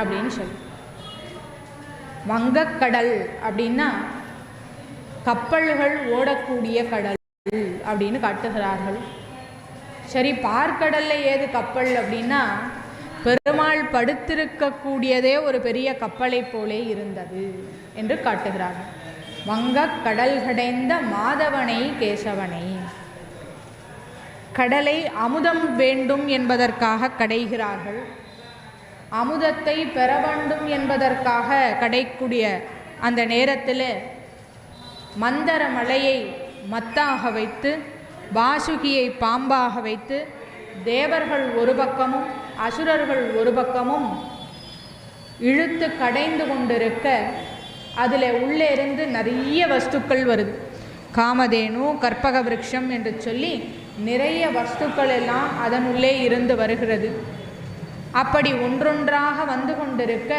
அப்படின்னு சொல்லி. வங்கக்கடல் அப்படின்னா கப்பல்கள் ஓடக்கூடிய கடல் அப்படின்னு காட்டுகிறார்கள். சரி பார்க்கடலில் ஏது கப்பல் அப்படின்னா பெருமாள் படுத்திருக்கக்கூடியதே ஒரு பெரிய கப்பலை போலே இருந்தது என்று காட்டுகிறார்கள். வங்கக் கடல் கடைந்த மாதவனை கேசவனை. கடலை அமுதம் வேண்டும் என்பதற்காக கடைகிறார்கள். அமுதத்தை பெற வேண்டும் என்பதற்காக கடைக்கூடிய அந்த நேரத்தில் மந்தர மலையை மத்தாக வைத்து வாசுகியை பாம்பாக வைத்து தேவர்கள் ஒரு பக்கமும் அசுரர்கள் ஒரு பக்கமும் இழுத்து கடைந்து கொண்டிருக்க அதில் உள்ளே இருந்து நிறைய வஸ்துக்கள் வருது. காமதேனு கற்பக விருட்சம் என்று சொல்லி நிறைய வஸ்துக்கள் எல்லாம் அதனுள்ளே இருந்து வருகிறது. அப்படி ஒன்றொன்றாக வந்து கொண்டிருக்க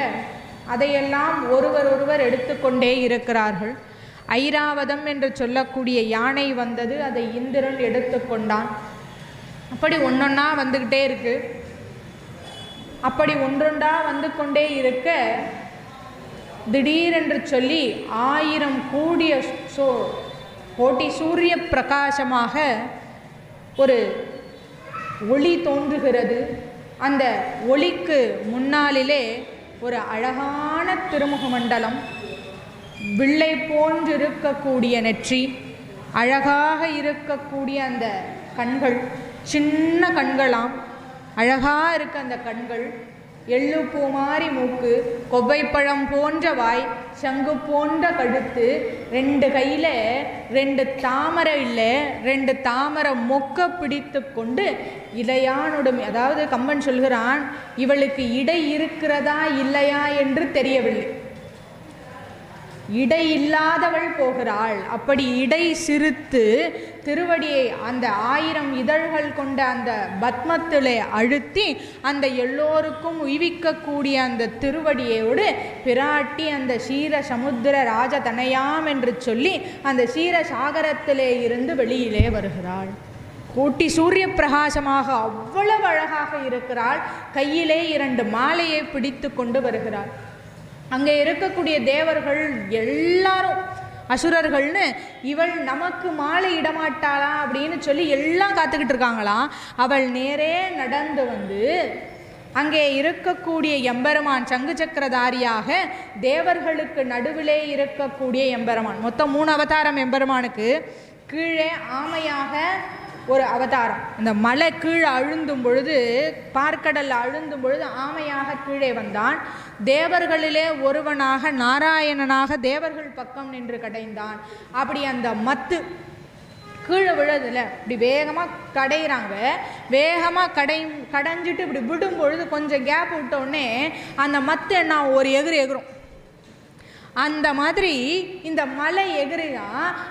அதையெல்லாம் ஒருவர் ஒருவர் எடுத்துக்கொண்டே இருக்கிறார்கள். ஐராவதம் என்று சொல்லக்கூடிய யானை வந்தது அதை இந்திரன் எடுத்துக்கொண்டான். அப்படி ஒன்றொன்னா வந்துக்கிட்டே இருக்கு. அப்படி ஒன்றொன்றா வந்து கொண்டே இருக்க திடீரென்று சொல்லி ஆயிரம் கூடிய சோ கோட்டி சூரிய பிரகாசமாக ஒரு ஒளி தோன்றுகிறது. அந்த ஒளிக்கு முன்னாலிலே ஒரு அழகான திருமுக மண்டலம் வில்லை போன்றிருக்கக்கூடிய நெற்றி அழகாக இருக்கக்கூடிய அந்த கண்கள் சின்ன கண்களாம் அழகாக இருக்க அந்த கண்கள் எள்ளுப்பூ மாறி மூக்கு கொவ்வைப்பழம் போன்ற வாய் சங்கு போன்ற கழுத்து ரெண்டு கையில் ரெண்டு தாமரை இல்லை ரெண்டு தாமரை மொக்க பிடித்து கொண்டு இளையானுடும் அதாவது கம்பன் சொல்கிறான் இவளுக்கு இடை இருக்கிறதா இல்லையா என்று தெரியவில்லை. இடை இல்லாதவள் போகிறாள். அப்படி இடை சிரித்து திருவடியை அந்த ஆயிரம் இதழ்கள் கொண்ட அந்த பத்மத்திலே அழுத்தி அந்த எல்லோருக்கும் உய்விக்கக்கூடிய அந்த திருவடியோடு பிராட்டி அந்த சீர சமுத்திர ராஜதனையாம் என்று சொல்லி அந்த சீர சாகரத்திலே இருந்து வெளியிலே வருகிறாள். கூட்டி சூரிய பிரகாசமாக அவ்வளவு அழகாக இருக்கிறாள். கையிலே இரண்டு மாலையை பிடித்து கொண்டு வருகிறாள். அங்கே இருக்கக்கூடிய தேவர்கள் எல்லாரும் அசுரர்கள்னு இவள் நமக்கு மாலை இடமாட்டாளா அப்படின்னு சொல்லி எல்லாம் காத்துக்கிட்டு இருக்காங்களாம் அவள் நேரே நடந்து வந்து அங்கே இருக்கக்கூடிய எம்பெருமான் சங்கு சக்கரதாரியாக தேவர்களுக்கு நடுவிலே இருக்கக்கூடிய எம்பெருமான் மொத்தம் மூணு அவதாரம் எம்பெருமானுக்கு. கீழே ஆமையாக ஒரு அவதாரம். இந்த மலை கீழே அழுந்தும் பொழுது பார்க்கடல் அழுந்தும் பொழுது ஆமையாக கீழே வந்தான். தேவர்களிலே ஒருவனாக நாராயணனாக தேவர்கள் பக்கம் நின்று கடைந்தான். அப்படி அந்த மத்து கீழே விழுதுல இப்படி வேகமாக கடையிறாங்க. வேகமாக கடை கடைஞ்சிட்டு இப்படி விடும் பொழுது கொஞ்சம் கேப் விட்டோடனே அந்த மத்து என்ன ஒரு எகிர் எகிரும் அந்த மாதிரி இந்த மலை எகிரினா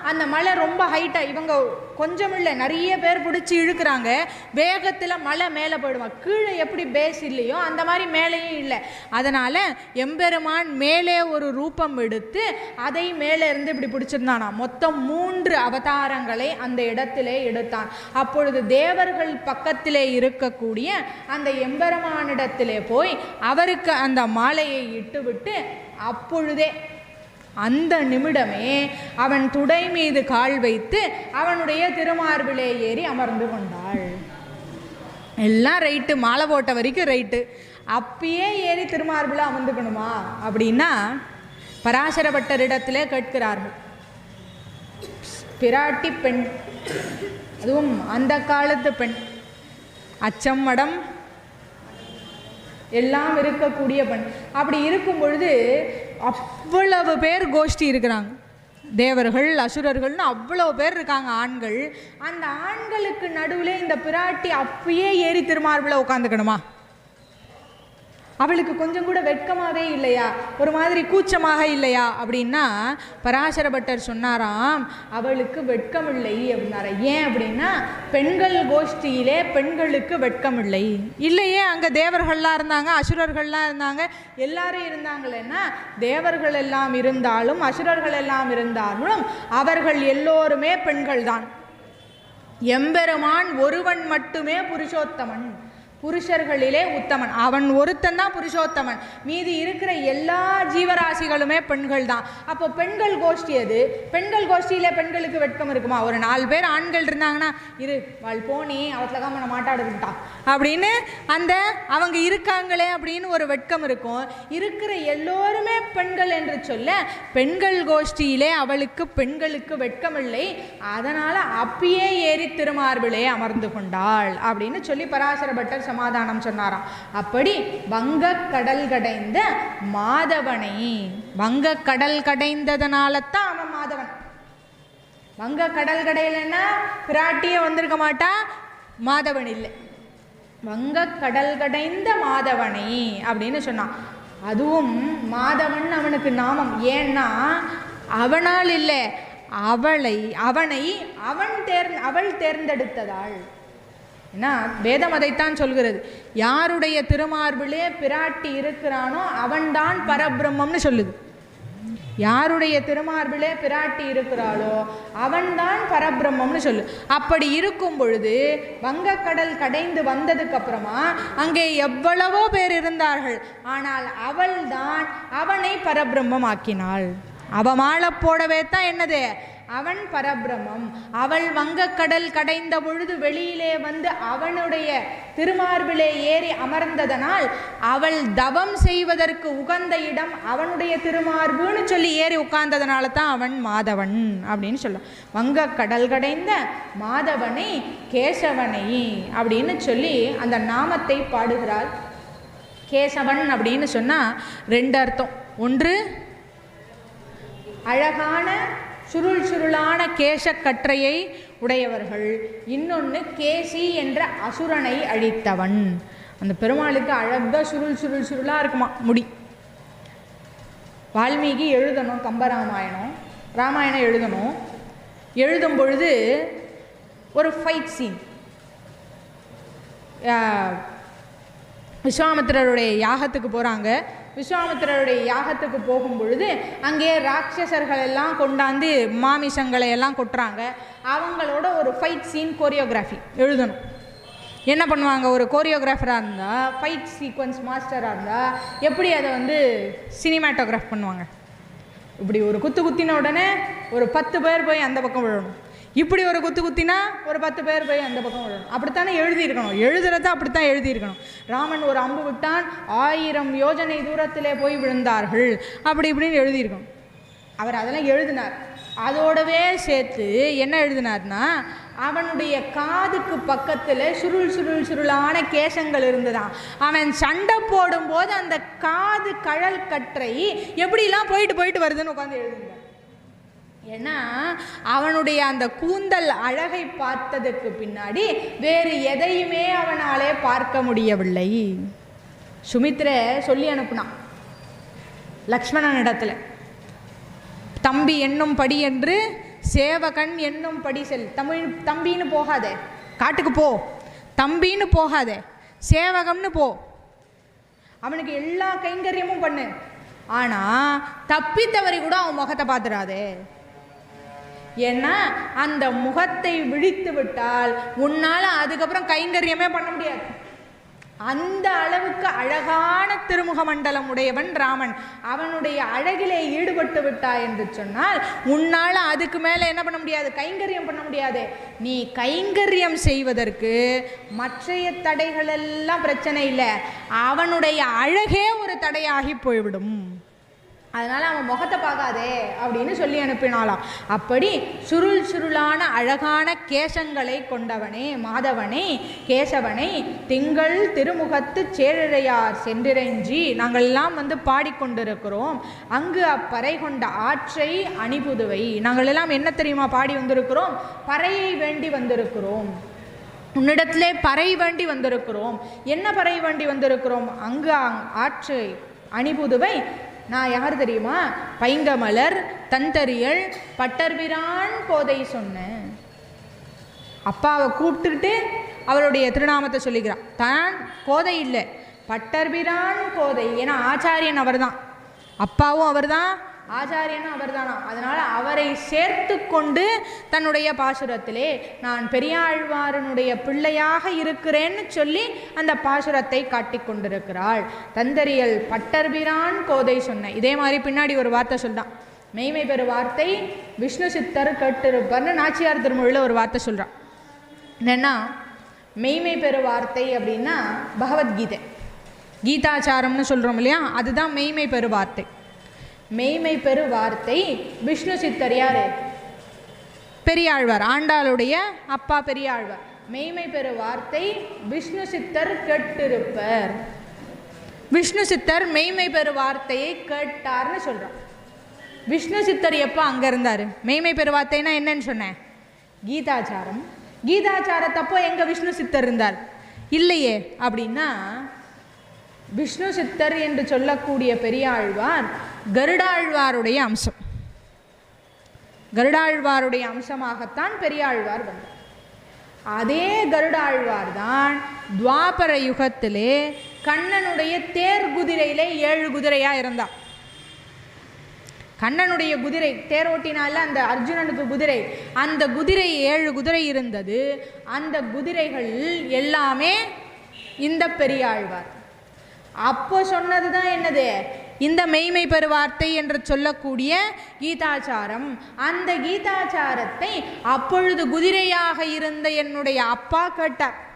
அந்த மலை ரொம்ப ஹைட்டாக இவங்க கொஞ்சம் இல்லை நிறைய பேர் பிடிச்சி இழுக்கிறாங்க. வேகத்தில் மலை மேலே போயிடுவான் கீழே எப்படி பேஸ் இல்லையோ அந்த மாதிரி மேலேயும் இல்லை. அதனால் எம்பெருமான் மேலே ஒரு ரூபம் எடுத்து அதை மேலே இருந்து இப்படி பிடிச்சிருந்தானா. மொத்தம் மூன்று அவதாரங்களை அந்த இடத்திலே எடுத்தான். அப்பொழுது தேவர்கள் பக்கத்திலே இருக்கக்கூடிய அந்த எம்பெருமானிடத்திலே போய் அவருக்கு அந்த மாலையை இட்டுவிட்டு அப்பொழுதே அந்த நிமிடமே அவன் துடை மீது கால் வைத்து அவனுடைய திருமார்பிலே ஏறி அமர்ந்து கொண்டாள். எல்லாம் ரைட்டு மாலை போட்ட வரைக்கும் ரைட்டு. அப்பயே ஏறி திருமார்பில் அமர்ந்துக்கணுமா அப்படின்னா பராசரப்பட்டரிடத்திலே கேட்கிறார்கள். பிராட்டி பெண் அதுவும் அந்த காலத்து பெண் அச்சம்மடம் எல்லாம் இருக்கக்கூடிய பெண். அப்படி இருக்கும் பொழுது அவ்வளவு பேர் கோஷ்டி இருக்கிறாங்க. தேவர்கள் அசுரர்கள்னு அவ்வளோ பேர் இருக்காங்க ஆண்கள். அந்த ஆண்களுக்கு நடுவில் இந்த பிராட்டி அப்பயே ஏறி திருமார்பில் உட்காந்துக்கணுமா அவளுக்கு கொஞ்சம் கூட வெட்கமாகவே இல்லையா? ஒரு மாதிரி கூச்சமாக இல்லையா? அப்படின்னா பராசர பட்டர் சொன்னாராம் அவளுக்கு வெட்கம் இல்லை அப்படின்னாரா. ஏன் அப்படின்னா பெண்கள் கோஷ்டியிலே பெண்களுக்கு வெட்கம் இல்லை இல்லையே அங்கே தேவர்கள்லாம் இருந்தாங்க அசுரர்கள்லாம் இருந்தாங்க எல்லாரும் இருந்தாங்களேன்னா தேவர்கள் எல்லாம் இருந்தாலும் அசுரர்கள் எல்லாம் இருந்தாலும் அவர்கள் எல்லோருமே பெண்கள் தான் எம்பெருமான் ஒருவன் மட்டுமே புருஷோத்தமன். புருஷர்களிலே உத்தமன். அவன் ஒருத்தன் தான் புருஷோத்தமன். மீதி இருக்கிற எல்லா ஜீவராசிகளுமே பெண்கள் தான். அப்போ பெண்கள் கோஷ்டி அது பெண்கள் கோஷ்டியிலே பெண்களுக்கு வெட்கம் இருக்குமா? ஒரு நாலு பேர் ஆண்கள் இருந்தாங்கன்னா இரு வாழ் போனி அவத்துல காம நான் அப்படின்னு அந்த அவங்க இருக்காங்களே அப்படின்னு ஒரு வெட்கம் இருக்கும். இருக்கிற எல்லோருமே பெண்கள் என்று சொல்ல பெண்கள் கோஷ்டியிலே அவளுக்கு பெண்களுக்கு வெட்கம் இல்லை. அதனால் அப்பயே ஏறி திருமார்பிலே அமர்ந்து கொண்டாள் அப்படின்னு சொல்லி பராசரப்பட்ட சமாதானம் சொன்னாராம். அப்படி வங்க கடல் கடைந்த மாதவனை வங்க கடல் கடைந்ததனால தான் அவன் மாதவன். வங்க கடல் கடையிலன்னா பிராட்டியே வந்திருக்க மாட்டா? மாதவன் இல்லை. வங்க கடல் கடைந்த மாதவனை அப்படின்னு சொன்னான். அதுவும் மாதவன் அவனுக்கு நாமம். ஏன்னா அவனால் இல்லை. அவளை அவனை அவன் தேர் அவள் தேர்ந்தெடுத்ததாள். ஏன்னா வேதம் அதைத்தான் சொல்கிறது. யாருடைய திருமார்பிலே பிராட்டி இருக்கிறானோ அவன்தான் பரபிரம்மம்னு சொல்லுது. யாருடைய திருமார்பிலே பிராட்டி இருக்கிறாளோ அவன்தான் பரபிரம்மம்னு சொல்லு. அப்படி இருக்கும் பொழுது வங்கக்கடல் கடைந்து வந்ததுக்கு அப்புறமா அங்கே எவ்வளவோ பேர் இருந்தார்கள். ஆனால் அவள்தான் அவனை பரபிரம்மம் ஆக்கினாள் அவ மாலை போடவே தான் என்னது? அவன் பரபிரமம். அவள் வங்கக்கடல் கடைந்த பொழுது வெளியிலே வந்து அவனுடைய திருமார்பிலே ஏறி அமர்ந்ததனால் அவள் தவம் செய்வதற்கு உகந்த இடம் அவனுடைய திருமார்புன்னு சொல்லி ஏறி உட்கார்ந்ததனால தான் அவன் மாதவன் அப்படின்னு சொல்ல வங்கக்கடல் கடைந்த மாதவனை கேசவனை அப்படின்னு சொல்லி அந்த நாமத்தை பாடுகிறாள். கேசவன் அப்படின்னு சொன்னால் ரெண்டு அர்த்தம். ஒன்று அழகான சுருள் சுருளான கேசக்கற்றையை உடையவர்கள். இன்னொன்று கேசி என்ற அசுரனை அழித்தவன். அந்த பெருமாளுக்கு அழகாக சுருள் சுருள் சுருளாக இருக்குமா முடி. வால்மீகி எழுதணும் கம்பராமாயணம். ராமாயணம் எழுதணும். எழுதும் பொழுது ஒரு ஃபைட் சீன் விஸ்வாமித்திரருடைய யாகத்துக்கு போகிறாங்க விஸ்வாமித்திரருடைய யாகத்துக்கு போகும் பொழுது அங்கே ராட்சசர்கள் எல்லாம் கொண்டாந்து மாமிசங்களை எல்லாம் கொட்டுறாங்க. அவங்களோட ஒரு ஃபைட் சீன் கோரியோகிராஃபி எழுதணும். என்ன பண்ணுவாங்க? ஒரு கோரியோகிராஃபராக இருந்தால் ஃபைட் சீக்வன்ஸ் மாஸ்டராக இருந்தால் எப்படி அதை வந்து சினிமாட்டோகிராஃப் பண்ணுவாங்க? இப்படி ஒரு குத்து குத்தின உடனே ஒரு பத்து பேர் போய் அந்த பக்கம் விழணும். இப்படி ஒரு குத்து குத்தினா ஒரு பத்து பேர் போய் அந்த பக்கம் விழணும். அப்படித்தானே எழுதியிருக்கணும். எழுதுறத அப்படித்தான் எழுதியிருக்கணும். ராமன் ஒரு அம்பு விட்டான் ஆயிரம் யோஜனை தூரத்திலே போய் விழுந்தார்கள். அப்படி இப்படின்னு எழுதியிருக்கணும். அவர் அதெல்லாம் எழுதினார். அதோடவே சேர்த்து என்ன எழுதினார்னா அவனுடைய காதுக்கு பக்கத்தில் சுருள் சுருள் சுருளான கேசங்கள் இருந்ததாம். அவன் சண்டை போடும்போது அந்த காது கழல் கற்றை எப்படிலாம் போயிட்டு போயிட்டு வருதுன்னு உட்காந்து எழுதுங்க ஏன்னா அவனுடைய அந்த கூந்தல் அழகை பார்த்ததுக்கு பின்னாடி வேறு எதையுமே அவனாலே பார்க்க முடியவில்லை. சுமித்ர சொல்லி அனுப்புனான் லக்ஷ்மணனிடத்துல தம்பி என்னும் படி என்று சேவகன் என்னும் படி செல் தமிழ் தம்பின்னு போகாதே. காட்டுக்கு போ. தம்பின்னு போகாதே. சேவகம்னு போ. அவனுக்கு எல்லா கைங்கரியமும் பண்ணு. ஆனால் தப்பி தவறி கூட அவன் முகத்தை பார்த்துடாதே ஏன்னா அந்த முகத்தை விழித்து விட்டால் உன்னால் அதுக்கப்புறம் கைங்கரியமே பண்ண முடியாது. அந்த அளவுக்கு அழகான திருமுக மண்டலம் உடையவன் ராமன். அவனுடைய அழகிலே ஈடுபட்டு விட்டா என்று சொன்னால் உன்னால் அதுக்கு மேலே என்ன பண்ண முடியாது? கைங்கரியம் பண்ண முடியாது. நீ கைங்கரியம் செய்வதற்கு மற்றைய தடைகள் எல்லாம் பிரச்சனை இல்லை. அவனுடைய அழகே ஒரு தடையாகி போய்விடும். அதனால் அவன் முகத்தை பார்க்காதே அப்படின்னு சொல்லி அனுப்பினாளாம். அப்படி சுருள் சுருளான அழகான கேசங்களை கொண்டவனே மாதவனே கேசவனை திங்கள் திருமுகத்து சேரழையார் சென்றிறைஞ்சி நாங்கள் எல்லாம் வந்து பாடிக்கொண்டிருக்கிறோம். அங்கு அப்பறை கொண்ட ஆற்றை அணிபுதுவை. நாங்கள் எல்லாம் என்ன தெரியுமா பாடி வந்திருக்கிறோம்? பறையை வேண்டி வந்திருக்கிறோம். உன்னிடத்திலே பறை வேண்டி வந்திருக்கிறோம். என்ன பறை வேண்டி வந்திருக்கிறோம்? அங்கு அங்- ஆற்றை அணிபுதுவை நான் யார் தெரியுமா? பைங்கமலர் தந்தரியல் பட்டர்பிரான் கோதை சொன்னேன். அப்பாவை கூப்பிட்டுக்கிட்டு அவருடைய திருநாமத்தை சொல்லிக்கிறான். தான் கோதை இல்லை பட்டர்பிரான் கோதை. ஏன்னா ஆச்சாரியன் அவர்தான். அப்பாவும் அவர் தான் ஆச்சாரியனும் அவர்தானா? அதனால் அவரை சேர்த்து கொண்டு தன்னுடைய பாசுரத்திலே நான் பெரியாழ்வாரனுடைய பிள்ளையாக இருக்கிறேன்னு சொல்லி அந்த பாசுரத்தை காட்டி கொண்டிருக்கிறாள். தந்தரியல் பட்டர்பிரான் கோதை சொன்ன. இதே மாதிரி பின்னாடி ஒரு வார்த்தை சொல்கிறான் மெய்மை பெரு வார்த்தை விஷ்ணு சித்தர் கட்டிருப்பார்னு நாச்சியார் திருமொழியில் ஒரு வார்த்தை சொல்கிறான் என்னன்னா மெய்மை பெரு வார்த்தை அப்படின்னா பகவத்கீதை கீதாச்சாரம்னு சொல்கிறோம் இல்லையா? அதுதான் மெய்மை பெரு வார்த்தை. மெய்மை பெரு வார்த்தை விஷ்ணு சித்தர் யார் பெரியாழ்வார் ஆண்டாளுடைய அப்பா பெரியாழ்வார். மெய்மை பெரு வார்த்தை விஷ்ணு சித்தர் கேட்டிருப்பர். விஷ்ணு சித்தர் மெய்மை பெரு வார்த்தையை கேட்டார்னு சொல்கிறோம் விஷ்ணு சித்தர் எப்போ அங்கே இருந்தார்? மெய்மை பெரு வார்த்தைனா என்னன்னு சொன்னேன். கீதாச்சாரம். கீதாச்சாரத்தப்போ எங்கே விஷ்ணு சித்தர் இருந்தார்? இல்லையே. அப்படின்னா விஷ்ணு சித்தர் என்று சொல்லக்கூடிய பெரியாழ்வார் கருடாழ்வாருடைய அம்சம். கருடாழ்வாருடைய அம்சமாகத்தான் பெரியாழ்வார் வந்தார். அதே கருடாழ்வார் தான் துவாபர யுகத்திலே கண்ணனுடைய தேர் குதிரையிலே ஏழு குதிரையாக இருந்தார். கண்ணனுடைய குதிரை தேரோட்டினால அந்த அர்ஜுனனுக்கு குதிரை அந்த குதிரை ஏழு குதிரை இருந்தது. அந்த குதிரைகள் எல்லாமே இந்த பெரியாழ்வார். அப்போ சொன்னது தான் என்னது? இந்த மெய்மை பெறுவார்த்தை என்று சொல்லக்கூடிய கீதாச்சாரம். அந்த கீதாச்சாரத்தை அப்பொழுது குதிரையாக இருந்த என்னுடைய அப்பா கேட்டார்.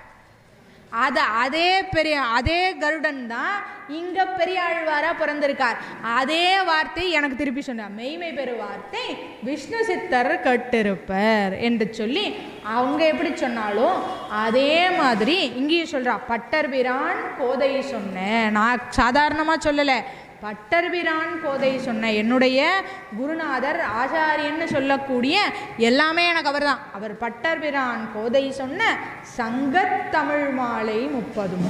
அதை அதே பெரிய அதே கருடன் தான் இங்கே பெரியாழ்வாராக பிறந்திருக்கார். அதே வார்த்தை எனக்கு திருப்பி சொன்னார். மெய்மை பெறு வார்த்தை விஷ்ணு சித்தர் கட்டிருப்பர் என்று சொல்லி அவங்க எப்படி சொன்னாலும் அதே மாதிரி இங்கேயும் பட்டர் பீரான் கோதை சொன்னேன். நான் சாதாரணமாக சொல்லலை. பட்டர்பிரான் கோதை சொன்ன என்னுடைய குருநாதர் ஆச்சாரியன்னு சொல்லக்கூடிய எல்லாமே எனக்கு அவர் தான் அவர் பட்டர்பிரான் கோதை சொன்ன சங்கத்தமிழ் மாலை முப்பதும்.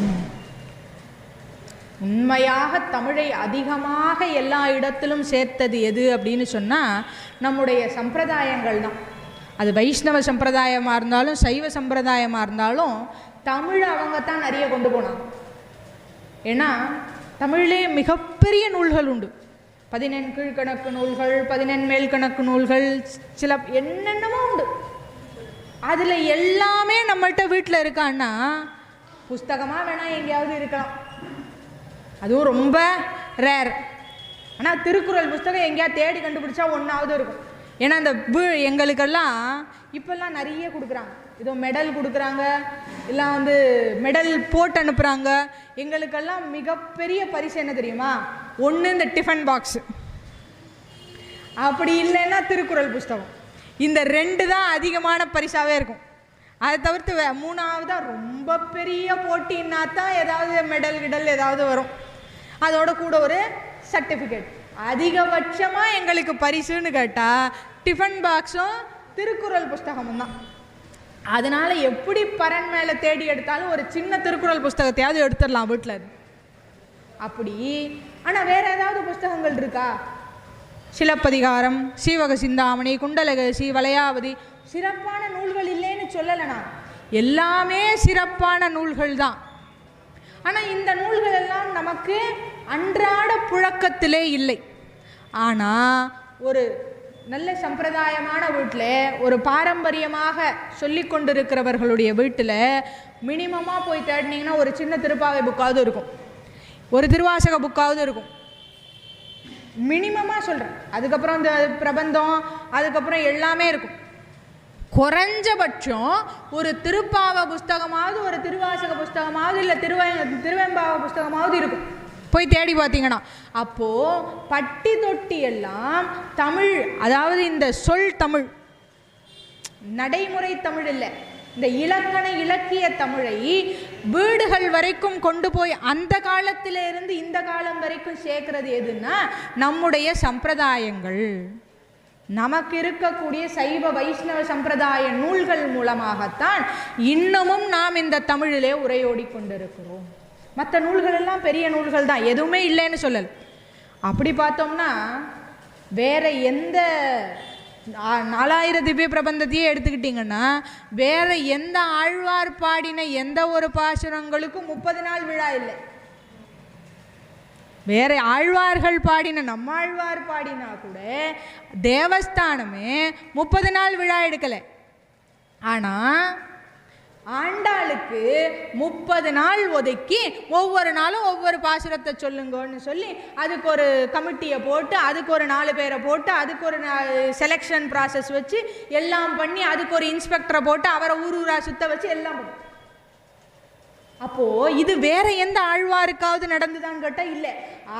உண்மையாக தமிழை அதிகமாக எல்லா இடத்திலும் சேர்த்தது எது அப்படின்னு சொன்னால் நம்முடைய சம்பிரதாயங்கள் தான். அது வைஷ்ணவ சம்பிரதாயமாக இருந்தாலும் சைவ சம்பிரதாயமாக இருந்தாலும் தமிழ் அவங்க தான் நிறைய கொண்டு போனாங்க. ஏன்னா தமிழிலே மிகப்பெரிய நூல்கள் உண்டு. பதினெண் கீழ்கணக்கு நூல்கள் பதினெண் மேல் கணக்கு நூல்கள் சில என்னென்னமோ உண்டு. அதில் எல்லாமே நம்மள்கிட்ட வீட்டில் இருக்கான்னா புஸ்தகமாக வேணால் எங்கேயாவது இருக்கலாம். அதுவும் ரொம்ப ரேர் ஆனால் திருக்குறள் புஸ்தகம் எங்கேயாவது தேடி கண்டுபிடிச்சா ஒன்றாவது இருக்கும். ஏன்னா அந்த எங்களுக்கெல்லாம் இப்போல்லாம் நிறைய கொடுக்குறாங்க. இதோ மெடல் கொடுக்குறாங்க இல்லை வந்து மெடல் போட்டு அனுப்புகிறாங்க எங்களுக்கெல்லாம் மிகப்பெரிய பரிசு என்ன தெரியுமா? ஒன்று இந்த டிஃபன் பாக்ஸு அப்படி இல்லைன்னா திருக்குறள் புஸ்தகம். இந்த ரெண்டு தான் அதிகமான பரிசாகவே இருக்கும். அதை தவிர்த்து வே ரொம்ப பெரிய போட்டின்னா தான் ஏதாவது மெடல் கிடல் ஏதாவது வரும். அதோட கூட ஒரு சர்டிஃபிகேட் அதிகபட்சமாக எங்களுக்கு பரிசுன்னு கேட்டால் டிஃபன் பாக்ஸும் திருக்குறள் புஸ்தகமும் தான். அதனால எப்படி பரன் மேலே தேடி எடுத்தாலும் ஒரு சின்ன திருக்குறள் புஸ்தகத்தையாவது எடுத்துடலாம் வீட்டில் அப்படி. ஆனால் வேற ஏதாவது புஸ்தகங்கள் இருக்கா? சிலப்பதிகாரம் சீவக சிந்தாமணி குண்டலகசி வளையாவதி. சிறப்பான நூல்கள் இல்லைன்னு சொல்லலை நான். எல்லாமே சிறப்பான நூல்கள் தான். ஆனால் இந்த நூல்கள் எல்லாம் நமக்கு அன்றாட புழக்கத்திலே இல்லை. ஆனால் ஒரு நல்ல சம்பிரதாயமான வீட்டில் ஒரு பாரம்பரியமாக சொல்லி கொண்டிருக்கிறவர்களுடைய வீட்டில் மினிமமாக போய் தேடினீங்கன்னா ஒரு சின்ன திருப்பாவை புக்காவது இருக்கும். ஒரு திருவாசக புக்காவது இருக்கும். மினிமமாக சொல்கிறேன் அதுக்கப்புறம் இந்த பிரபந்தம் அதுக்கப்புறம் எல்லாமே இருக்கும். குறைஞ்சபட்சம் ஒரு திருப்பாவ புஸ்தகமாவது ஒரு திருவாசக புஸ்தகமாவது இல்லை திருவ திருவெம்பாவ புஸ்தகமாவது இருக்கும். போய் தேடி பார்த்தீங்கன்னா அப்போது பட்டி தொட்டி எல்லாம் தமிழ் அதாவது இந்த சொல் தமிழ் நடைமுறை தமிழ் இல்லை. இந்த இலக்கண இலக்கிய தமிழை வீடுகள் வரைக்கும் கொண்டு போய் அந்த காலத்திலிருந்து இந்த காலம் வரைக்கும் சேர்க்கறது எதுன்னா நம்முடைய சம்பிரதாயங்கள். நமக்கு இருக்கக்கூடிய சைவ வைஷ்ணவ சம்பிரதாய நூல்கள் மூலமாகத்தான் இன்னமும் நாம் இந்த தமிழிலே உரையோடி கொண்டிருக்கிறோம். மற்ற நூல்கள் எல்லாம் பெரிய நூல்கள் தான். எதுவுமே இல்லைன்னு சொல்லல். அப்படி பார்த்தோம்னா வேற எந்த நா- நாலாயிரம் திவ்ய பிரபந்தத்தையே எடுத்துக்கிட்டிங்கன்னா வேற எந்த ஆழ்வார் பாடின எந்த ஒரு பாசுரங்களுக்கும் முப்பது நாள் விழா இல்லை. வேற ஆழ்வார்கள் பாடின நம்மாழ்வார் பாடினா கூட தேவஸ்தானமே முப்பது நாள் விழா எடுக்கலை. ஆனால் ஆண்டாளுக்கு முப்பது நாள் ஒதுக்கி ஒவ்வொரு நாளும் ஒவ்வொரு பாசுரத்தை சொல்லுங்கன்னு சொல்லி அதுக்கு ஒரு கமிட்டியை போட்டு அதுக்கு ஒரு நாலு பேரை போட்டு அதுக்கு ஒரு செலெக்ஷன் ப்ராசஸ் வச்சு எல்லாம் பண்ணி அதுக்கு ஒரு இன்ஸ்பெக்டரை போட்டு அவரை ஊர் ஊராக சுத்த வச்சு எல்லாம் பண்ணி. அப்போ இது வேற எந்த ஆழ்வாருக்காவது நடந்துதான்னு கேட்டால் இல்லை.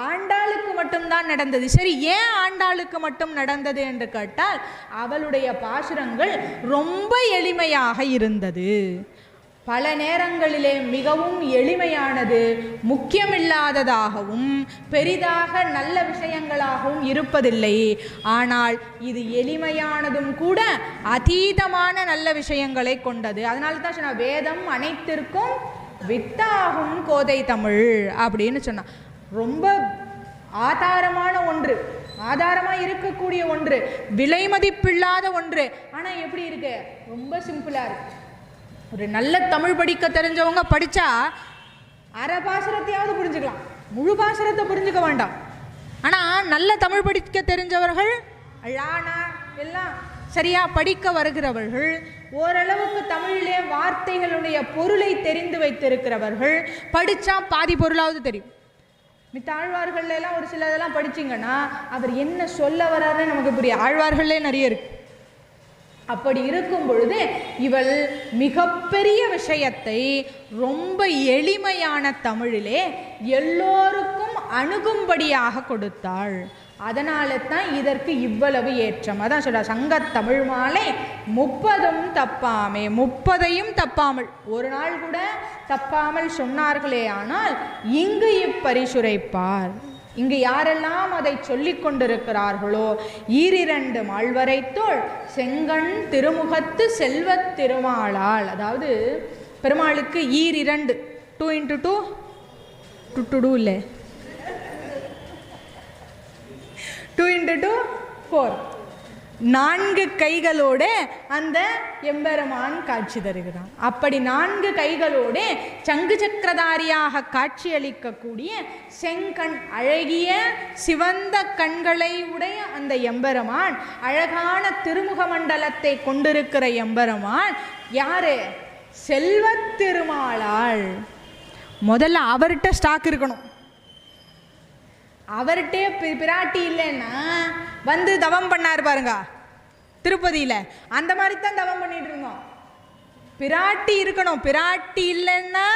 ஆண்டாளுக்கு மட்டும்தான் நடந்தது. சரி ஏன் ஆண்டாளுக்கு மட்டும் நடந்தது என்று கேட்டால் அவளுடைய பாசுரங்கள் ரொம்ப எளிமையாக இருந்தது. பல நேரங்களிலே மிகவும் எளிமையானது முக்கியமில்லாததாகவும் பெரிதாக நல்ல விஷயங்களாகவும் இருப்பதில்லை. ஆனால் இது எளிமையானதும் கூட அதீதமான நல்ல விஷயங்களை கொண்டது. அதனால தான் சொன்ன வேதம் அனைத்திற்கும் வித்தாகும் கோதை தமிழ் அப்படின்னு சொன்னான் ரொம்ப ஆதாரமான ஒன்று ஆதாரமாக இருக்கக்கூடிய ஒன்று விலை மதிப்பில்லாத ஒன்று. ஆனால் எப்படி இருக்கு? ரொம்ப சிம்பிளாக இருக்குது ஒரு நல்ல தமிழ் படிக்க தெரிஞ்சவங்க படித்தா அரை பாசுரத்தையாவது புரிஞ்சுக்கலாம். முழு பாசுரத்தை புரிஞ்சுக்க வேண்டாம். ஆனால் நல்ல தமிழ் படிக்க தெரிஞ்சவர்கள் அழானா எல்லாம் சரியாக படிக்க வருகிறவர்கள் ஓரளவுக்கு தமிழிலே வார்த்தைகளுடைய பொருளை தெரிந்து வைத்திருக்கிறவர்கள் படித்தா பாதி பொருளாவது தெரியும். மித்த ஆழ்வார்கள்லாம் ஒரு சிலதெல்லாம் படிச்சிங்கன்னா அவர் என்ன சொல்ல வராருன்னு நமக்கு புரியும் ஆழ்வார்கள்லே நிறைய இருக்குது அப்படி இருக்கும் பொழுது இவள் மிகப்பெரிய விஷயத்தை ரொம்ப எளிமையான தமிழிலே எல்லோருக்கும் அணுகும்படியாக கொடுத்தாள். அதனால தான் இதற்கு இவ்வளவு ஏற்றம். அதான் சொல்ற சங்கத் தமிழ் மாலை முப்பதும் தப்பாமே முப்பதையும் தப்பாமல். ஒரு நாள் கூட தப்பாமல் சொன்னார்களே ஆனால் இங்கு இப்பரிசுரைப்பார். இங்கு யாரெல்லாம் அதை சொல்லிக் கொண்டிருக்கிறார்களோ ஈரிரண்டு மாழ்வரைத்தோள் செங்கண் திருமுகத்து செல்வத் திருமாளால் அதாவது பெருமாளுக்கு ஈரிரண்டு two into two two two two இல்லை? Two into two four. நான்கு கைகளோடு அந்த எம்பெருமான் காட்சி தருகிறான். அப்படி நான்கு கைகளோடு சங்கு சக்கரதாரியாக காட்சியளிக்கக்கூடிய செங்கண் அழகிய சிவந்த கண்களை உடைய அந்த எம்பெருமான் அழகான திருமுக மண்டலத்தை கொண்டிருக்கிற எம்பெருமான் யாரு? செல்வத் திருமாலாள் முதல்ல அவர்கிட்ட ஸ்டாக் இருக்கணும். அவர்கிட்டே பி- பிராட்டி இல்லைன்னா வந்து தவம் பண்ணார் பாருங்க. திருப்பதியில். அந்த மாதிரி தான் தவம் பண்ணிட்டு இருந்தோம். பிராட்டி இருக்கணும். பிராட்டி இல்லைன்னா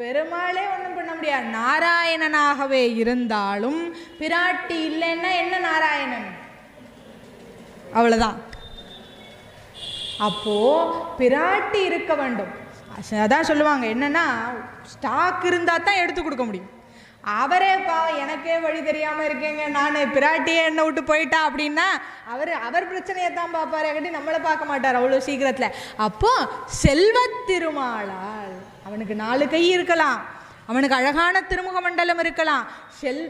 பெருமாளே ஒன்றும் பண்ண முடியாது. நாராயணனாகவே இருந்தாலும் பிராட்டி இல்லைன்னா என்ன நாராயணன்? அவ்வளோதான் அப்போ பிராட்டி இருக்க வேண்டும். அதான் சொல்லுவாங்க. என்னன்னா ஸ்டாக் இருந்தால் தான் எடுத்து கொடுக்க முடியும். அவரே பாவம் எனக்கே வழி தெரியாமல் இருக்கேங்க. நான் பிராட்டியே என்னை விட்டு போயிட்டா அப்படின்னா அவர் அவர் பிரச்சனையை தான் பார்ப்பார். கட்டி நம்மளை பார்க்க மாட்டார் அவ்வளோ சீக்கிரத்தில். அப்போ செல்வத்திருமாளால் அவனுக்கு நாலு கை இருக்கலாம். அவனுக்கு அழகான திருமுக மண்டலம் இருக்கலாம். செல்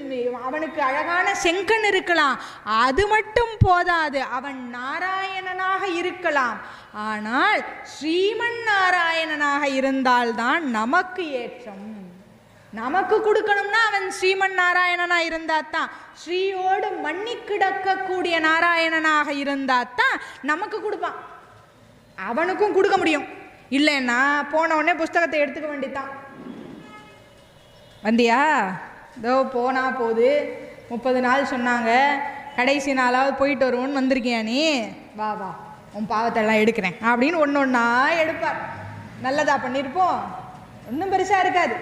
அவனுக்கு அழகான செங்கன் இருக்கலாம். அது மட்டும் போதாது அவன் நாராயணனாக இருக்கலாம். ஆனால் ஸ்ரீமன் நாராயணனாக இருந்தால்தான் நமக்கு ஏற்றம். நமக்கு கொடுக்கணும்னா அவன் ஸ்ரீமன் நாராயணனா இருந்தா தான் ஸ்ரீயோடு மண்ணி கிடக்கக்கூடிய நாராயணனாக இருந்தா தான் நமக்கு கொடுப்பான். அவனுக்கும் கொடுக்க முடியும். இல்லைன்னா போன உடனே புஸ்தகத்தை எடுத்துக்க வேண்டியதுதான் வந்தியா? இதோ போனா போது. முப்பது நாள் சொன்னாங்க. கடைசி நாளாவது போயிட்டு வருவோன்னு வந்திருக்கியா நீ? வா வா. உன் பாவத்தெல்லாம் எடுக்கிறேன். அப்படின்னு ஒன்று ஒன்றா எடுப்பார். நல்லதா பண்ணியிருப்போம். ஒன்றும் பெருசாக இருக்காது.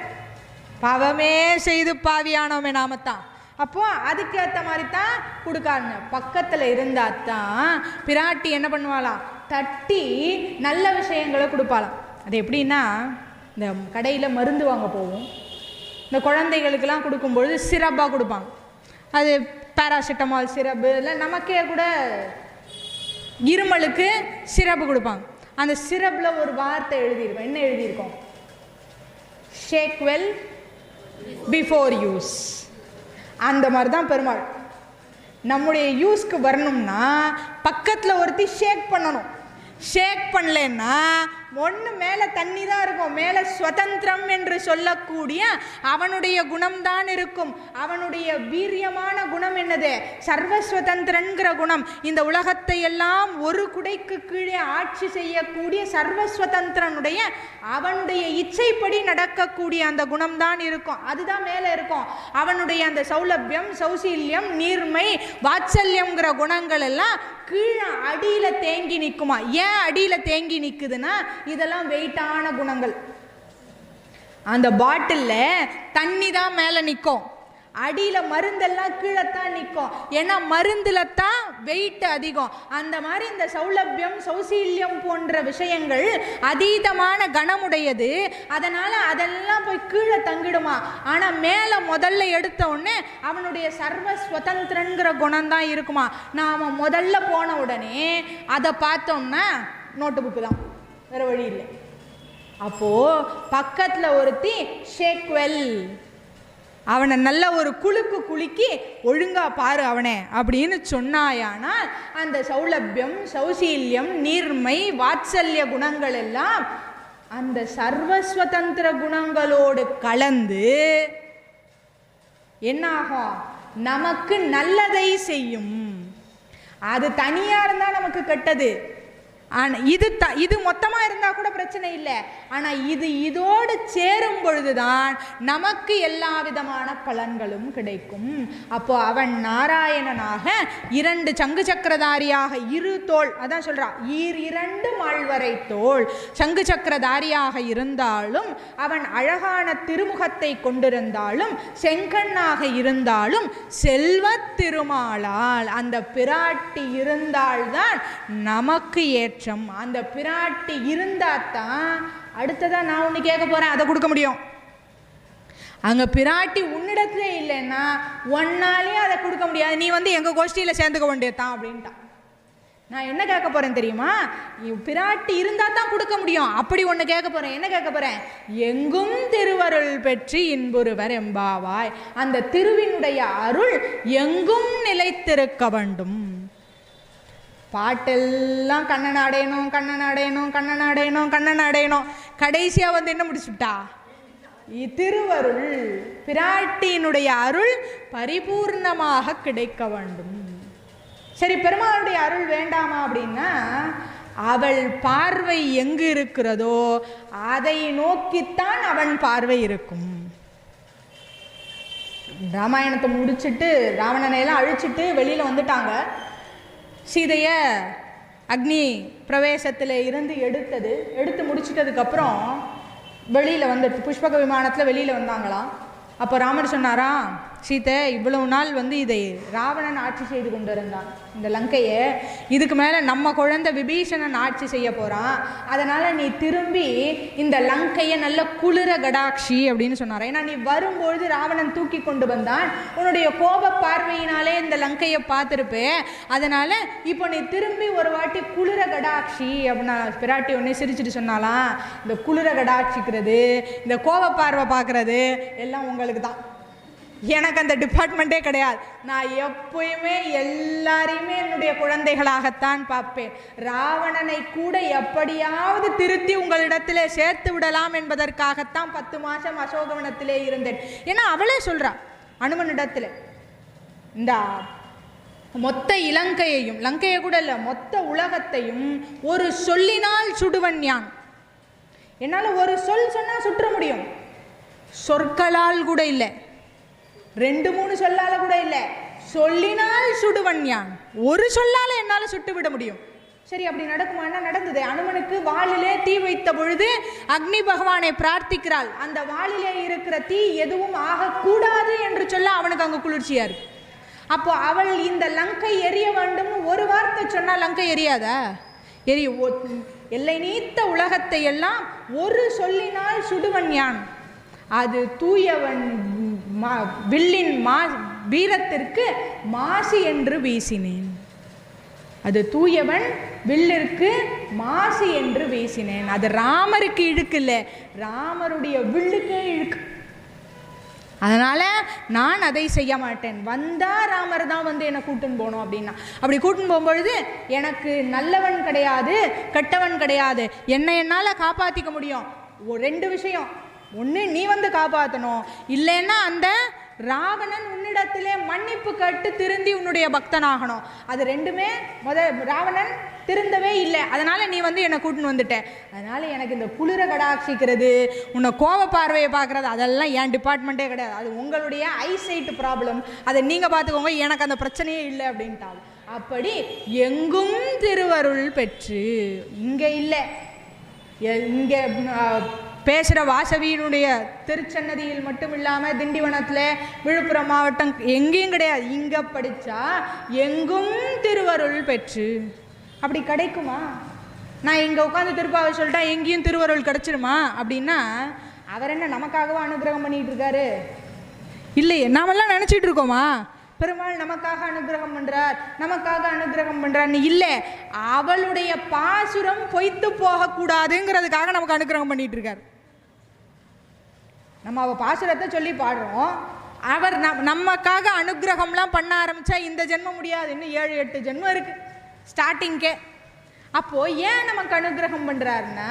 பாவமே செய்து பாவியானோமே தான் அப்போ அதுக்கேற்ற மாதிரி தான் கொடுக்காருங்க. பக்கத்தில் இருந்தால் தான் பிராட்டி என்ன பண்ணுவாளாம்? தட்டி நல்ல விஷயங்களை கொடுப்பாளாம். அது எப்படின்னா இந்த கடையில் மருந்து வாங்க போவோம். இந்த குழந்தைகளுக்கெல்லாம் கொடுக்கும்பொழுது சிரப்பாக கொடுப்பாங்க. அது பேராசிட்டமால் சிரப்பு இல்லை நமக்கே கூட இருமலுக்கு சிரப்பு கொடுப்பாங்க. அந்த சிரப்பில் ஒரு வார்த்தை எழுதியிருக்கோம். என்ன எழுதியிருக்கோம்? ஷேக்வெல் பிஃபோர் யூஸ் அந்த மாதிரி தான் பெருமாள். நம்முடைய யூஸ்க்கு வரணும்னா பக்கத்தில் ஒருத்தி ஷேக் பண்ணணும். ஷேக் பண்ணலன்னா ஒன்று மேலே தண்ணி தான் இருக்கும். மேலே சுதந்திரம் என்று சொல்லக்கூடிய அவனுடைய குணம்தான் இருக்கும். அவனுடைய வீரியமான குணம் என்னது? சர்வஸ்வதந்திரங்கிற குணம். இந்த உலகத்தை எல்லாம் ஒரு குடைக்கு கீழே ஆட்சி செய்யக்கூடிய சர்வஸ்வதந்திரனுடைய அவனுடைய இச்சைப்படி நடக்கக்கூடிய அந்த குணம்தான் இருக்கும். அதுதான் மேலே இருக்கும். அவனுடைய அந்த சௌலபியம் சௌசீல்யம் நீர்மை வாத்சல்யம்ங்கிற குணங்கள் எல்லாம் கீழே அடியில் தேங்கி நிற்குமா ஏன் அடியில் தேங்கி நிற்குதுன்னா இதெல்லாம் வெயிட்டான குணங்கள். அந்த பாட்டிலில் தண்ணி தான் மேலே நிற்கும் அடியில் மருந்தெல்லாம் கீழே தான் நிற்கும் ஏன்னா மருந்தில் தான் வெயிட் அதிகம். அந்த மாதிரி இந்த சௌலபியம் சௌசீல்யம் போன்ற விஷயங்கள் அதீதமான கனமுடையது. அதனால் அதெல்லாம் போய் கீழே தங்கிடுமா? ஆனால் மேலே முதல்ல எடுத்த உடனே அவனுடைய சர்வ சுதந்திரங்கிற குணம்தான் இருக்குமா? நாம் முதல்ல போன உடனே அதை பார்த்தோம்னா நோட்டு புக்கு தான். வேறு வழி இல்லை. அப்போது பக்கத்தில் ஒருத்தி ஷேக்வெல். அவனை நல்ல ஒரு குலுக்கு குலுக்கி ஒழுங்கா பாரு அவனே அப்படின்னு சொன்னாயானால் அந்த சௌலபியம் சௌசீல்யம் நீர்மை வாத்சல்ய குணங்கள் எல்லாம் அந்த சர்வஸ்வதந்திர குணங்களோடு கலந்து என்னாகும் நமக்கு நல்லதை செய்யும். அது தனியாக இருந்தால் நமக்கு கெட்டது. ஆனால் இது த இது மொத்தமாக இருந்தால் கூட பிரச்சனை இல்லை. ஆனால் இது இதோடு சேரும் பொழுதுதான் நமக்கு எல்லா விதமான பலன்களும் கிடைக்கும். அப்போ அவன் நாராயணனாக இரண்டு சங்கு சக்கரதாரியாக இரு தோல் அதான் சொல்கிறான் ஈர் இரண்டு மாழ்வரை தோல் சங்கு சக்கரதாரியாக இருந்தாலும் அவன் அழகான திருமுகத்தை கொண்டிருந்தாலும் செங்கண்ணாக இருந்தாலும் செல்வ திருமாலால் அந்த பிராட்டி இருந்தால்தான் நமக்கு ஏற்றம் அந்த பிராட்டி இருந்தால் தான் அடுத்ததாக நான் ஒன்று கேட்க போகிறேன் அதை கொடுக்க முடியும். அங்கே பிராட்டி உன்னிடத்துல இல்லைன்னா ஒன்னாலேயே அதை கொடுக்க முடியாது. நீ வந்து எங்கள் கோஷ்டியில் சேர்ந்துக்க வேண்டியதான் அப்படின்ட்டான் நான் என்ன கேட்க போகிறேன் தெரியுமா? பிராட்டி இருந்தால் தான் கொடுக்க முடியும். அப்படி ஒன்று கேட்க போகிறேன் என்ன கேட்க போறேன்? எங்கும் திருவருள் பெற்று இன்புருவர் எம்பாவாய். அந்த திருவினுடைய அருள் எங்கும் நிலைத்திருக்க வேண்டும். பாட்டெல்லாம் கண்ணன் அடையணும் கண்ணன் அடையணும் கண்ணன் அடையணும் கண்ணன் அடையணும். கடைசியாக வந்து என்ன முடிச்சுட்டா? திருவருள் பிராட்டியினுடைய அருள் பரிபூர்ணமாக கிடைக்க வேண்டும். சரி பெருமாளுடைய அருள் வேண்டாமா அப்படின்னா அவள் பார்வை எங்கு இருக்கிறதோ அதை நோக்கித்தான் அவன் பார்வை இருக்கும். ராமாயணத்தை முடிச்சிட்டு ராவணனை எல்லாம் அழிச்சிட்டு வெளியில் வந்துட்டாங்க. சீதையை அக்னி பிரவேசத்தில் இருந்து எடுத்தது எடுத்து முடிச்சிட்டதுக்கப்புறம் வெளியில் வந்து புஷ்பக விமானத்தில் வெளியில் வந்தாங்களாம். அப்போ ராமர் சொன்னாரா சீதை இவ்வளவு நாள் வந்து இதை ராவணன் ஆட்சி செய்து கொண்டிருந்தான். இந்த லங்கையை. இதுக்கு மேலே நம்ம குழந்தை விபீஷணன் ஆட்சி செய்ய போகிறான் அதனால் நீ திரும்பி இந்த லங்கையை நல்ல குளிர கடாட்சி அப்படின்னு சொன்னார். ஏன்னா நீ வரும்பொழுது ராவணன் தூக்கி கொண்டு வந்தான். உன்னுடைய கோப பார்வையினாலே இந்த லங்கையை பார்த்துருப்பேன். அதனால் இப்போ நீ திரும்பி ஒரு வாட்டி குளிர கடாட்சி அப்படின்னா பிராட்டி ஒன்றே சிரிச்சிட்டு சொன்னாலாம் இந்த குளிர கடாட்சிக்கிறது இந்த கோப பார்வை பார்க்குறது எல்லாம் உங்களுக்கு தான் எனக்கு அந்த டிபார்ட்மெண்ட்டே கிடையாது. நான் எப்பயுமே எல்லாரையுமே என்னுடைய குழந்தைகளாகத்தான் பார்ப்பேன். ராவணனை கூட எப்படியாவது திருத்தி உங்களிடத்திலே சேர்த்து விடலாம் என்பதற்காகத்தான் பத்து மாதம் அசோகவனத்திலே இருந்தேன். ஏன்னா அவளே சொல்கிறாள் அனுமனிடத்தில் இந்த மொத்த இலங்கையையும் லங்கையை கூட இல்லை மொத்த உலகத்தையும் ஒரு சொல்லினால் சுடுவன் யான்? என்னால் ஒரு சொல் சொன்னால் சுற்ற முடியும். சொற்களால் கூட இல்லை. ரெண்டு மூணு சொல்லால கூட இல்லை. சொல்லினால் சுடுவன் யான் ஒரு சொல்லால என்னால் சுட்டு விட முடியும். சரி அப்படி நடக்குமா? என்ன நடந்தது? அனுமனுக்கு வாளிலே தீ வைத்த பொழுது அக்னி பகவானை பிரார்த்திக்கிறாள். அந்த வாளிலே இருக்கிற தீ எதுவும் ஆகக்கூடாது என்று சொல்ல அவனுக்கு அங்கே குளிர்ச்சியா இருக்கு அப்போ அவள் இந்த லங்கை எரிய வேண்டும். ஒரு வார்த்தை சொன்னால் லங்கை எரியாதா? எரிய எல்லை நீத்த உலகத்தை எல்லாம் ஒரு சொல்லினால் சுடுவன் யான் அது தூயவன் மா வில்லின் மா வீரத்திற்கு மாசி என்று வீசினேன். அது தூயவன் வில்லிற்கு மாசி என்று வீசினேன். அது ராமருக்கு இழுக்குல்ல ராமருடைய வில்லுக்கே இழுக்கு அதனால் நான் அதை செய்ய மாட்டேன். வந்தால் ராமர் தான் வந்து என்னை கூட்டுன்னு போகணும் அப்படின்னா. அப்படி கூட்டின்னு போகும்பொழுது எனக்கு நல்லவன் கிடையாது கெட்டவன் கிடையாது. என்னை என்னால் காப்பாற்றிக்க முடியும்? ஒரு ரெண்டு விஷயம். ஒன்று நீ வந்து காப்பாற்றணும் இல்லைன்னா அந்த ராவணன் உன்னிடத்திலே மன்னிப்பு கேட்டு திருந்தி உன்னுடைய பக்தனாகணும். அது ரெண்டுமே முத ராவணன் திருந்தவே இல்லை. அதனால் நீ வந்து என்னை கூட்டின்னு வந்துட்ட. அதனால் எனக்கு இந்த குளிர கடாட்சிக்கிறது உன்னை கோவ பார்வையை பார்க்கறது அதெல்லாம் என் டிபார்ட்மெண்ட்டே கிடையாது. அது உங்களுடைய ஐசைட்டு ப்ராப்ளம் அதை நீங்கள் பார்த்துக்கோங்க எனக்கு அந்த பிரச்சனையே இல்லை அப்படின்ட்டாங்க அப்படி எங்கும் திருவருள் பெற்று இங்கே இல்லை. இங்கே பேசுகிற வாசவியினுடைய திருச்சன்னதியில் மட்டும் இல்லாமல் திண்டிவனத்தில் விழுப்புரம் மாவட்டம் எங்கேயும் கிடையாது. இங்கே படித்தா எங்கும் திருவருள் பெற்று. அப்படி கிடைக்குமா? நான் இங்கே உட்காந்து திருப்பாவை சொல்லிட்டா எங்கேயும் திருவருள் கிடச்சிருமா? அப்படின்னா அவர் என்ன நமக்காகவா அனுகிரகம் பண்ணிகிட்டு இருக்காரு? இல்லையே நாமெல்லாம் நினச்சிட்டு இருக்கோமா? பெருமாள் நமக்காக அனுகிரகம் பண்ணுறார் நமக்காக அனுகிரகம் பண்ணுறான்னு இல்லை அவளுடைய பாசுரம் பொய்த்து போகக்கூடாதுங்கிறதுக்காக நமக்கு அனுகிரகம் பண்ணிட்டு இருக்கார் நம்ம அவள் பாசுரத்தை சொல்லி பாடுறோம். அவர் நம் நமக்காக அனுகிரகம்லாம் பண்ண ஆரம்பித்தா இந்த ஜென்மம் முடியாது இன்னும் ஏழு எட்டு ஜென்மம் இருக்குது ஸ்டார்டிங்கே அப்போது ஏன் நமக்கு அனுகிரகம் பண்ணுறாருன்னா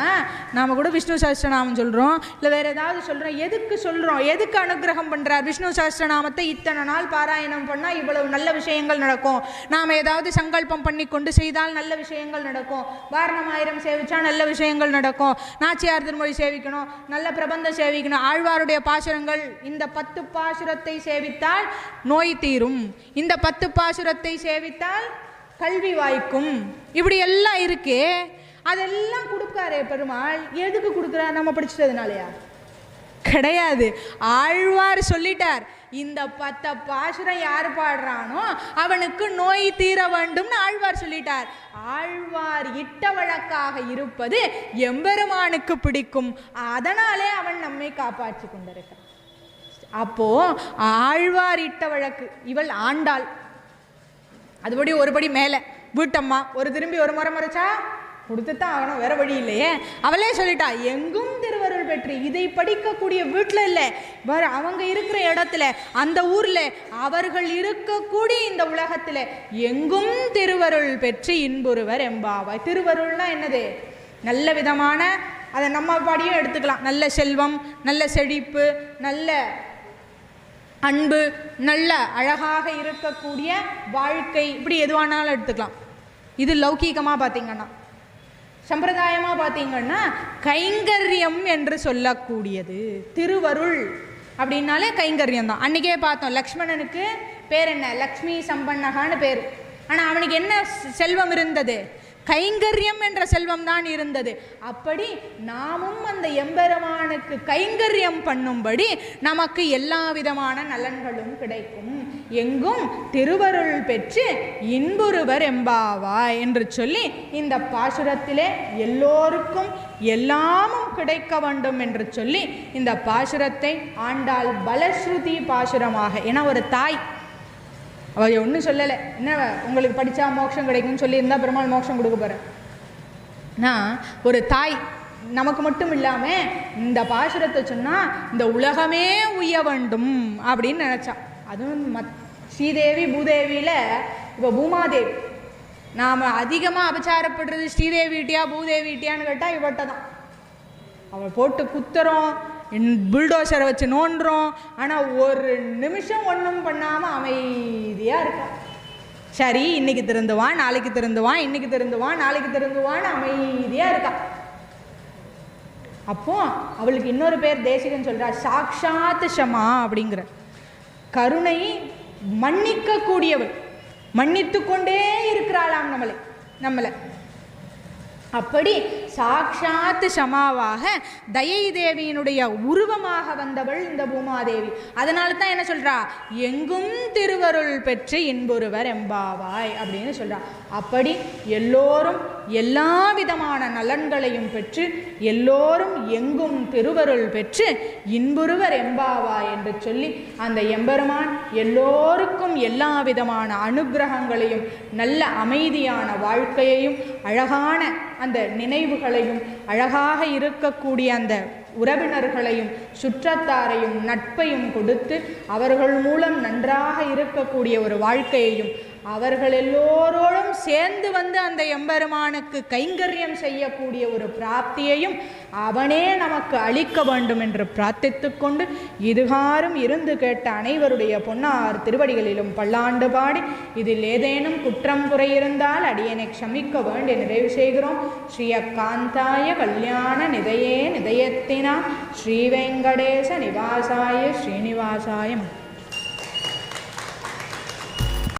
நாம் கூட விஷ்ணு சாஸ்திரநாமம் சொல்கிறோம் இல்லை வேறு ஏதாவது சொல்கிறோம் எதுக்கு சொல்கிறோம் எதுக்கு அனுகிரகம் பண்ணுறார் விஷ்ணு சாஸ்திரநாமத்தை இத்தனை நாள் பாராயணம் பண்ணால் இவ்வளவு நல்ல விஷயங்கள் நடக்கும். நாம் ஏதாவது சங்கல்பம் பண்ணி கொண்டு செய்தால் நல்ல விஷயங்கள் நடக்கும். வாரணம் ஆயிரம் சேவிச்சா நல்ல விஷயங்கள் நடக்கும். நாச்சியார் திருமொழி சேவிக்கணும். நல்ல பிரபந்தம் சேவிக்கணும். ஆழ்வாருடைய பாசுரங்கள் இந்த பத்து பாசுரத்தை சேவித்தால் நோய் தீரும். இந்த பத்து பாசுரத்தை சேவித்தால் கல்வி வாய்க்கும். இப்படி எல்லாம் இருக்கே அதெல்லாம் கொடுக்காரே பெருமாள். எதுக்கு கொடுக்குறா? நம்ம படிச்சிட்டதுனாலயா? கிடையாது. ஆழ்வார் சொல்லிட்டார் இந்த பத்த பாசுரம் யார் பாடுறானோ அவனுக்கு நோய் தீர வேண்டும்னு ஆழ்வார் சொல்லிட்டார். ஆழ்வார் இட்ட வழக்காக இருப்பது எம்பெருமானுக்கு பிடிக்கும். அதனாலே அவன் நம்மை காப்பாற்றி கொண்டிருக்கான் அப்போ ஆழ்வார் இட்ட வழக்கு இவள் ஆண்டாள். அதுபடி ஒருபடி மேலே. வீட்டம்மா ஒரு திரும்பி ஒரு முறை முறைச்சா? கொடுத்துத்தான் ஆகணும் வேற வழி இல்லையே. அவளே சொல்லிட்டா எங்கும் திருவருள் பெற்று இதை படிக்கக்கூடிய வீட்டில் இல்லை. வேற அவங்க இருக்கிற இடத்துல அந்த ஊரில் அவர்கள் இருக்கக்கூடிய இந்த உலகத்தில் எங்கும் திருவருள் பெற்று இன்புறுவர் எம்பாவாய். திருவருள்னா என்னது? நல்ல விதமான அதை நம்ம பாடியும் எடுத்துக்கலாம். நல்ல செல்வம் நல்ல செழிப்பு நல்ல அன்பு நல்ல அழகாக இருக்கக்கூடிய வாழ்க்கை. இப்படி எதுவானாலும் எடுத்துக்கலாம். இது லௌகீகமாக பார்த்தீங்கன்னா சம்பிரதாயமாக பார்த்தீங்கன்னா கைங்கரியம் என்று சொல்லக்கூடியது. திருவருள் அப்படின்னாலே கைங்கரியம் தான். அன்றைக்கே பார்த்தோம் லக்ஷ்மணனுக்கு பேர் என்ன? லக்ஷ்மி சம்பன்னகான்னு பேர். ஆனால் அவனுக்கு என்ன செல்வம் இருந்தது? கைங்கரியம் என்ற செல்வம் தான் இருந்தது. அப்படி நாமும் அந்த எம்பெருமானுக்கு கைங்கரியம் பண்ணும்படி நமக்கு எல்லா விதமான நலன்களும் கிடைக்கும். எங்கும் திருவருள் பெற்று இன்புருவர் எம்பாவா என்று சொல்லி இந்த பாசுரத்திலே எல்லோருக்கும் எல்லாமும் கிடைக்க வேண்டும் என்று சொல்லி இந்த பாசுரத்தை ஆண்டாள் பலஸ்ருதி பாசுரமாக என ஒரு தாய் அவள் ஒன்றும் சொல்லலை. என்ன உங்களுக்கு படித்தா மோட்சம் கிடைக்கும்னு சொல்லியிருந்தா பெருமாள் மோட்சம் கொடுக்க போகிறேன் நான் ஒரு தாய் நமக்கு மட்டும் இல்லாமல் இந்த பாசுரத்தை சொன்னால் இந்த உலகமே உய்ய வேண்டும் அப்படின்னு நினச்சா. அதுவும் மத் ஸ்ரீதேவி பூதேவியில் இப்போ பூமாதேவி. நாம் அதிகமாக அபச்சாரப்படுறது ஸ்ரீதேவிட்டியா பூதேவிட்டியான்னு கேட்டால் இவட்ட தான் அவள் போட்டு குத்துறோம் புல்டோசரை வச்சு நோண்டுறோம். ஆனால் ஒரு நிமிஷம் ஒன்றும் பண்ணாமல் அமைதியாக இருக்கான். சரி இன்னைக்கு திருந்துவான் நாளைக்கு திருந்துவான் இன்னைக்கு திருந்துவான் நாளைக்கு திருந்துவான்னு அமைதியாக இருக்கான். அப்போ அவளுக்கு இன்னொரு பேர் தேசிகன் சொல்கிறா சாக்ஷாத் ஷமா அப்படிங்கிற. கருணை மன்னிக்கக்கூடியவள். மன்னித்து கொண்டே இருக்கிறாளாம் நம்மளை நம்மளை. அப்படி சாக்ஷாத் ஷமாவாக தயை தேவியினுடைய உருவமாக வந்தவள் இந்த பூமாதேவி. அதனால தான் என்ன சொல்றா? எங்கும் திருவருள் பெற்று இன்புருவர் எம்பாவாய் அப்படின்னு சொல்றா. அப்படி எல்லோரும் எல்லா விதமான நலன்களையும் பெற்று எல்லோரும் எங்கும் திருவருள் பெற்று இன்புருவர் எம்பாவா என்று சொல்லி அந்த எம்பெருமான் எல்லோருக்கும் எல்லா விதமான அனுக்கிரகங்களையும் நல்ல அமைதியான வாழ்க்கையையும் அழகான அந்த நினைவுகளையும் அழகாக இருக்கக்கூடிய அந்த உறவினர்களையும் சுற்றத்தாரையும் நட்பையும் கொடுத்து அவர்கள் மூலம் நன்றாக இருக்கக்கூடிய ஒரு வாழ்க்கையையும் அவர்கள் எல்லோரோடும் சேர்ந்து வந்து அந்த எம்பெருமானுக்கு கைங்கரியம் செய்யக்கூடிய ஒரு பிராப்தியையும் அவனே நமக்கு அளிக்க வேண்டும் என்று பிரார்த்தித்து கொண்டு இதுகாரும் இருந்து கேட்ட அனைவருடைய பொன்னார் திருவடிகளிலும் பல்லாண்டு பாடி இதில் ஏதேனும் குற்றம் குறை இருந்தால் அடியனை க்ஷமிக்க வேண்டி நிறைவு செய்கிறோம். ஸ்ரீ அக்காந்தாய கல்யாண நிதையே நிதயத்தினா. ஸ்ரீ வெங்கடேச நிவாசாய ஸ்ரீனிவாசாய